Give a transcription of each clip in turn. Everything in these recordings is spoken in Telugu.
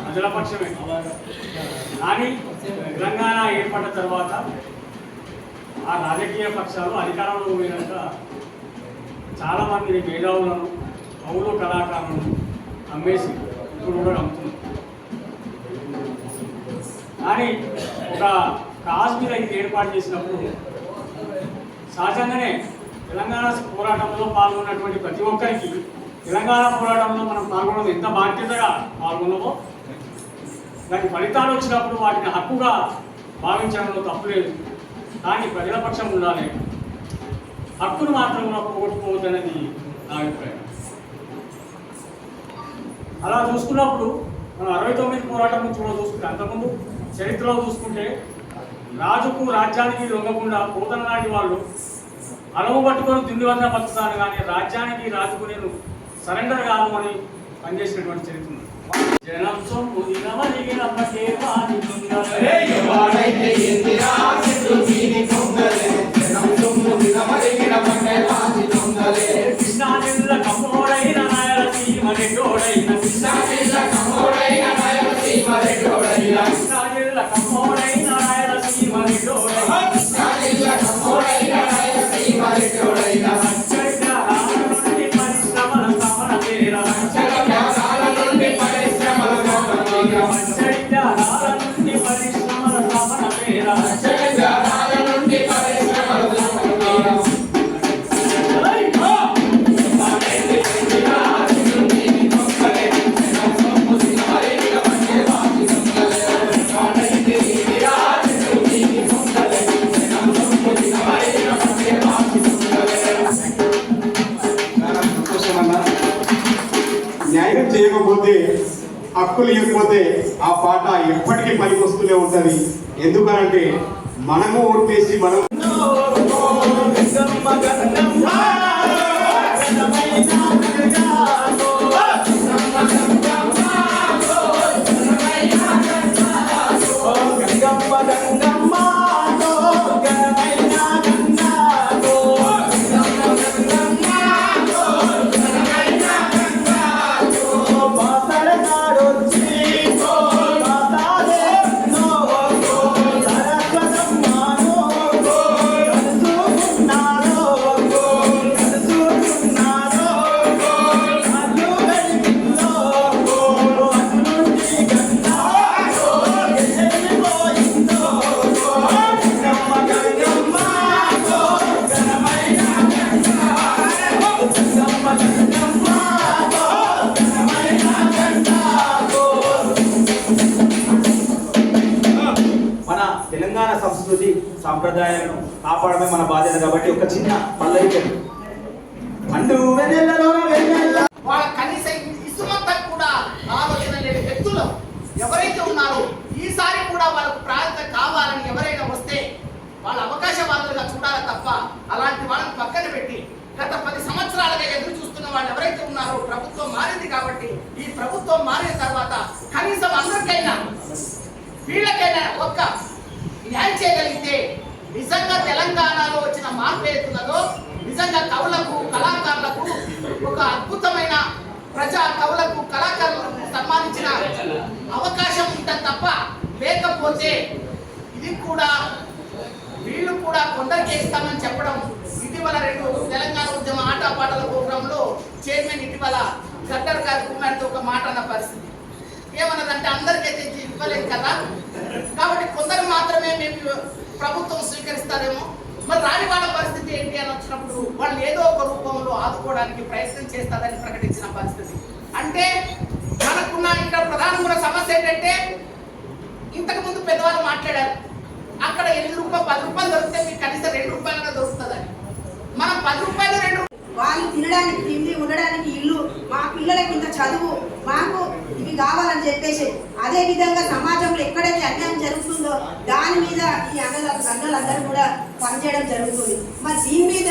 అజలపక్షమే కానీ తెలంగాణ ఏర్పడ్డ తర్వాత ఆ రాజకీయ పక్షాలు అధికారంలో పోయినాక చాలామంది మేధావులను పౌరు కళాకారులను అమ్మేసి ఇప్పుడు కూడా అమ్ముతున్నారు కానీ ఒక కాశ్మీర్ మీద ఇది ఏర్పాటు చేసినప్పుడు సహజంగానే తెలంగాణ పోరాటంలో పాల్గొన్నటువంటి ప్రతి ఒక్కరికి తెలంగాణ పోరాటంలో మనం పాల్గొనడం ఎంత బాధ్యతగా పాల్గొన్నామో దాని ఫలితాలు వచ్చినప్పుడు వాటిని హక్కుగా భావించడంలో తప్పులేదు. కానీ ప్రజల పక్షం ఉండాలి. హక్కును మాత్రం పోగొట్టుకోవద్దనేది నా అభిప్రాయం. అలా చూసుకున్నప్పుడు మనం అరవై తొమ్మిది పోరాటం నుంచి కూడా చూసుకుంటే అంతకుముందు చరిత్రలో చూసుకుంటే రాజుకు రాజ్యానికి లొంగకుండా పోతన నాటి వాళ్ళు అలవు పట్టుకొని తిండి వద్ద బతుకుతాను కానీ రాజ్యానికి రాజుకు నేను సరెండర్ కాదు అని పనిచేసినటువంటి చరిత్ర ఉంది. జనం సొమ్ము హక్కులు ఇవ్వకపోతే ఆ పాట ఎప్పటికీ పనికి వస్తూనే ఉంటుంది. ఎందుకనంటే మనము ఓట్లేసి మనం సాంప్రదాయాలను కాపాడమే మన బాధ్యత కాబట్టి ఒక చిన్న పల్లవి పండు వాళ్ళ కనీస ఇసుమంతా కూడా ఆలోచన లేని వ్యక్తులు ఎవరైతే ఉన్నారో ఈసారి కూడా వాళ్ళకు ప్రాంతం కావాలని ఎవరైనా వస్తే వాళ్ళ అవకాశవాదులుగా చూడాలి తప్ప అలాంటి వాళ్ళని పక్కన పెట్టి గత పది సంవత్సరాలుగా ఎదురు చూస్తున్న వాళ్ళు ఎవరైతే ఉన్నారో ప్రభుత్వం మారింది కాబట్టి ఈ ప్రభుత్వం మారిన తర్వాత కనీసం అందరికైనా వీళ్ళకైనా ఒక్క నిజంగా తెలంగాణలో వచ్చిన మార్పు ఏతున్నదో నిజంగా కవులకు కళాకారులకు ఒక అద్భుతమైన ప్రజా కవులకు కళాకారులకు సన్మానించిన అవకాశం ఉంటుంది తప్ప లేకపోతే ఇది కూడా వీళ్ళు కూడా కొందరికి ఇస్తామని చెప్పడం ఇటీవల రెండు తెలంగాణ ఉద్యమ ఆటపాటల ప్రోగ్రాంలో చైర్మన్ ఇటీవల గద్దర్ గారి కుమార్తె ఒక మాట అన్న పరిస్థితి. ఏమన్నదంటే అందరికైతే ఇది ఇవ్వలేదు కదా? కాబట్టి కొందరు మాత్రమే మేము ప్రభుత్వం స్వీకరిస్తారేమో? మరి రాని వాళ్ళ పరిస్థితి ఏంటి అని వచ్చినప్పుడు వాళ్ళు ఏదో ఒక రూపంలో ఆదుకోవడానికి ప్రయత్నం చేస్తారని ప్రకటించిన పరిస్థితి. అంటే మనకున్న ఇక్కడ ప్రధానమైన సమస్య ఏంటంటే ఇంతకు ముందు పెద్దవాళ్ళు మాట్లాడారు అక్కడ ఎనిమిది రూపాయలు పది రూపాయలు దొరికితే మీకు కనీసం రెండు రూపాయలుగా దొరుకుతుందని. మనం పది రూపాయలు రెండు వాళ్ళు తినడానికి తిండి ఉండడానికి ఇల్లు మా పిల్లలకి ఇంత చదువు మాకు ఇవి కావాలని చెప్పేసి అదే విధంగా సమాజంలో ఎక్కడైతే అన్యాయం జరుగుతుందో దాని మీద ఈ అన్నల అన్నలందరూ కూడా పనిచేయడం జరుగుతుంది. మరి దీని మీద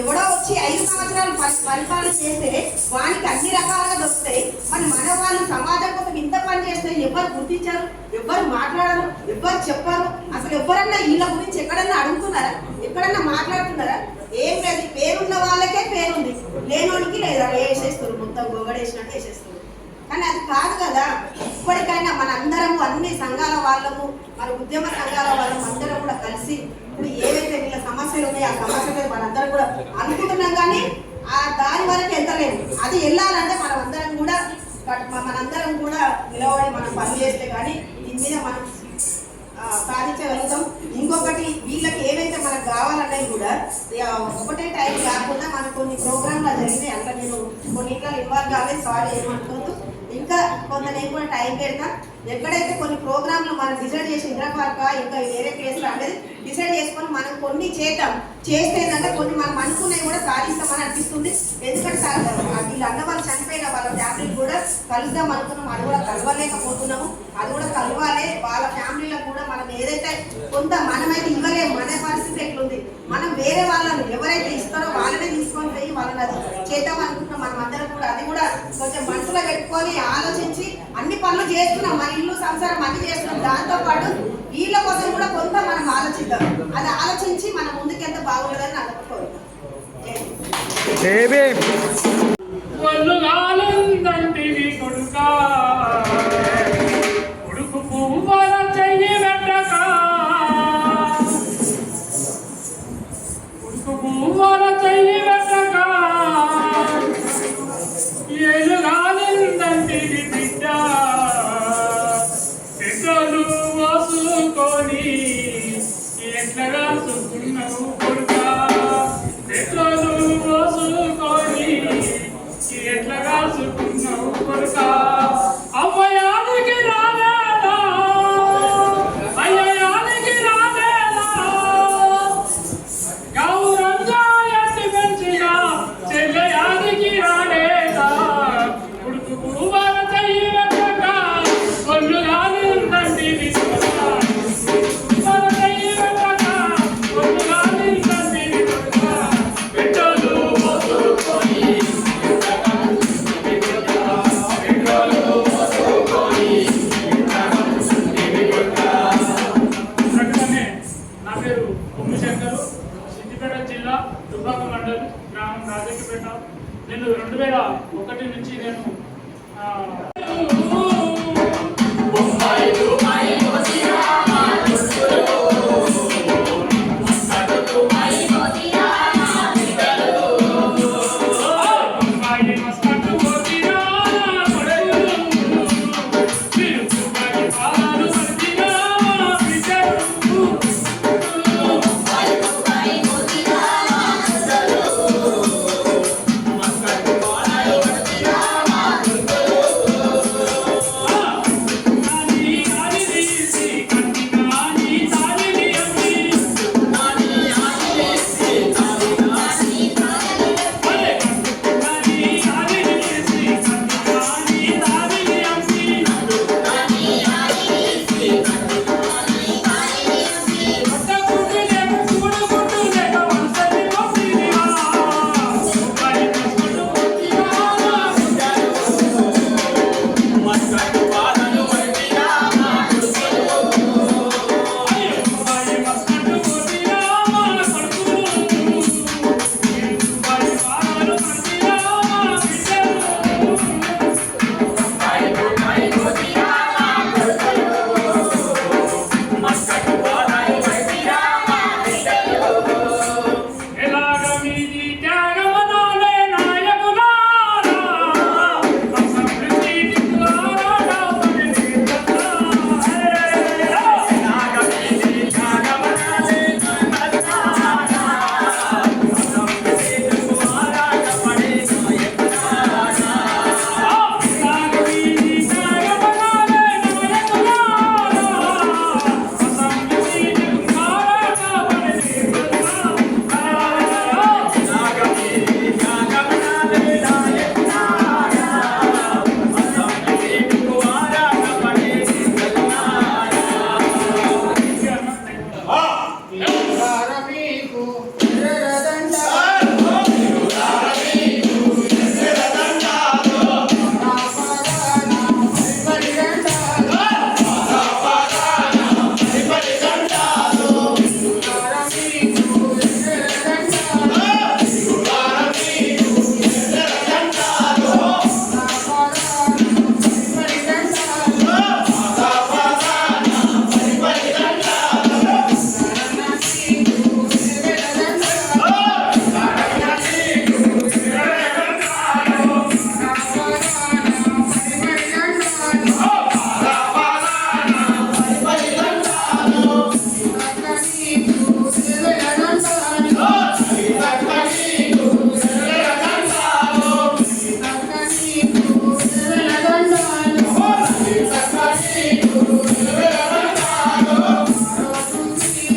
ఎవడో వచ్చి ఐదు సంవత్సరాలు పరిపాలన చేస్తే వానికి అన్ని రకాలుగా దొరుకుతాయి. మరి మన వాళ్ళు సమాజం కోసం ఇంత పని చేస్తే ఎవరు గుర్తించారు? ఎవ్వరు మాట్లాడరు? ఎవ్వరు చెప్పారు? అసలు ఎవరన్నా వీళ్ళ గురించి ఎక్కడన్నా అడుగుతున్నారా? ఎక్కడన్నా మాట్లాడుతున్నారా? ఏం లేదు పేరున్న వాళ్ళకే పేరుంది. లేనోడికి లేదా వేసేస్తారు మొత్తం గొగడేసినట్టు వేసేస్తారు. కానీ అది కాదు కదా. ఇప్పటికైనా మన అందరము అన్ని సంఘాల వాళ్ళము మన ఉద్యమ సంఘాల వాళ్ళము అందరం కూడా కలిసి ఇప్పుడు ఏవైతే వీళ్ళ సమస్యలు ఉన్నాయో ఆ సమస్యలు మనందరం కూడా అనుకుంటున్నాం కానీ ఆ దాని వరకు వెళ్తలేము అది వెళ్ళాలంటే మనం అందరం కూడా మనందరం కూడా నిలబడి మనం పని చేస్తే కానీ దీని మీద మనం సాధించగలుగుతాం. ఇంకో వీళ్ళకి ఏవైతే మనకు కావాలన్నవి కూడా ఆ, ఒకటే టైం కాకుండా మనకు కొన్ని ప్రోగ్రాంలు జరిగినాయి. అంటే నేను కొన్నిట్లో ఇన్వాల్వ్ కాలేదు. సారీ ఏమనుకోవద్దు. ఇంకా కొంత నేను కూడా టైం పెడతా. ఎక్కడైతే కొన్ని ప్రోగ్రాంలు మనం డిసైడ్ చేసి ఇంద్రా పార్క్ ఇంకా వేరే ప్లేస్లో అనేది డిసైడ్ చేసుకొని మనం కొన్ని చేద్దాం. చేస్తే ఏంటంటే కొన్ని మనం అనుకున్నవి కూడా సాధిస్తామని అనిపిస్తుంది. ఎందుకంటే సార్ వీళ్ళు అన్న వాళ్ళు చనిపోయిన వాళ్ళ ఫ్యామిలీ కూడా కలుద్దాం అనుకున్నాం. అది కూడా కలవలేకపోతున్నాము. అది కూడా కలవాలి. వాళ్ళ ఫ్యామిలీలో కూడా మనం ఏదైతే కొంత మనమైతే ఇవ్వలేము మన పరిస్థితి ఎట్లుంది? మనం వేరే వాళ్ళని ఎవరైతే ఇస్తారో వాళ్ళనే తీసుకొని పోయి వాళ్ళని అది చేద్దాం అనుకుంటున్నాం. మనం అందరం కూడా అది కూడా కొంచెం మనసులో పెట్టుకొని ఆలోచించి అన్ని పనులు చేస్తున్నాం మన ఇల్లు సంసారం అన్ని చేస్తున్నాం. దాంతో పాటు వీళ్ళ కోసం కూడా కొంత మనం ఆలోచిద్దాం. అది ఆలోచించి మనం ముందుకెంత బాగుంటుందని నాకు ఒక Sarah. రెండు వేల ఒకటి నుంచి నేను ఆ, బొమ్మాయిలు Thank you.